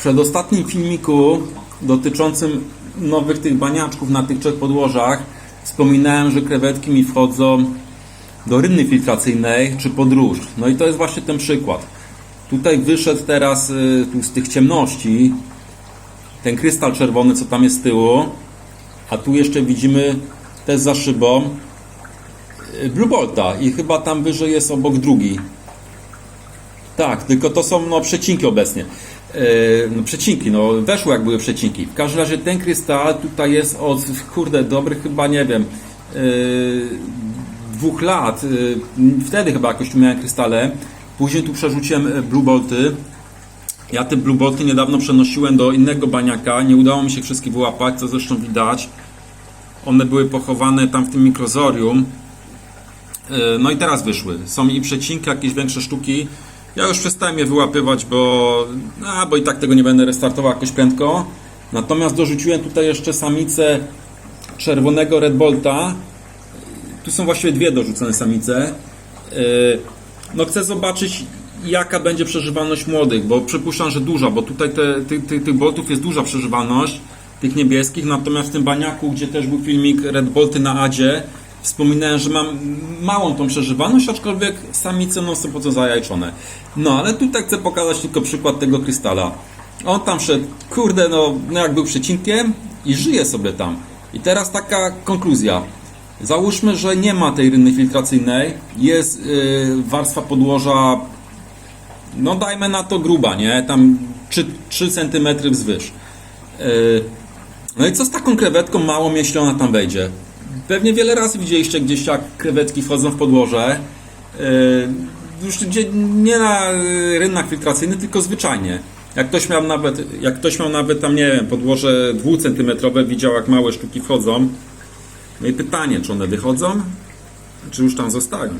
przedostatnim filmiku dotyczącym nowych tych baniaczków na tych trzech podłożach wspominałem, że krewetki mi wchodzą do rynny filtracyjnej czy podróż. No i to jest właśnie ten przykład. Tutaj wyszedł teraz y, tu z tych ciemności ten krystal czerwony, co tam jest z tyłu, a tu jeszcze widzimy też za szybą y, Blue Bolta i chyba tam wyżej jest obok drugi. Tak, tylko to są no, przecinki obecnie. E, no, przecinki, no weszło jak były przecinki. W każdym razie ten krystal tutaj jest od, kurde, dobrych chyba, nie wiem, e, dwóch lat. E, wtedy chyba jakoś tu miałem krystale. Później tu przerzuciłem Blue Bolty. Ja te Blue Bolty niedawno przenosiłem do innego baniaka. Nie udało mi się wszystkich wyłapać, co zresztą widać. One były pochowane tam w tym mikrozorium. No i teraz wyszły. Są i przecinki, jakieś większe sztuki. Ja już przestałem je wyłapywać, bo, a, bo i tak tego nie będę restartował jakoś prędko. Natomiast dorzuciłem tutaj jeszcze samicę czerwonego Red Bolta. Tu są właściwie dwie dorzucone samice. Yy, No chcę zobaczyć jaka będzie przeżywalność młodych, bo przypuszczam, że duża, bo tutaj te, ty, ty, tych boltów jest duża przeżywalność, tych niebieskich, natomiast w tym baniaku, gdzie też był filmik Red Bolty na Adzie, wspominałem, że mam małą tą przeżywalność, aczkolwiek samice no, są po co zajajczone. No, ale tutaj chcę pokazać tylko przykład tego krystala. On tam szedł, kurde, no, no jak był przecinkiem i żyje sobie tam. I teraz taka konkluzja. Załóżmy, że nie ma tej rynny filtracyjnej, jest yy, warstwa podłoża, no dajmy na to gruba, nie? Tam 3, 3 cm wzwyż. Yy, no i co z taką krewetką małą, jeśli ona tam wejdzie? Pewnie wiele razy widzieliście gdzieś jak krewetki wchodzą w podłoże. Yy, już nie na rynnach filtracyjnych, tylko zwyczajnie. Jak ktoś miał nawet, jak ktoś miał nawet tam, nie wiem, podłoże 2 cm, widział jak małe sztuki wchodzą. No i pytanie, czy one wychodzą, czy już tam zostają?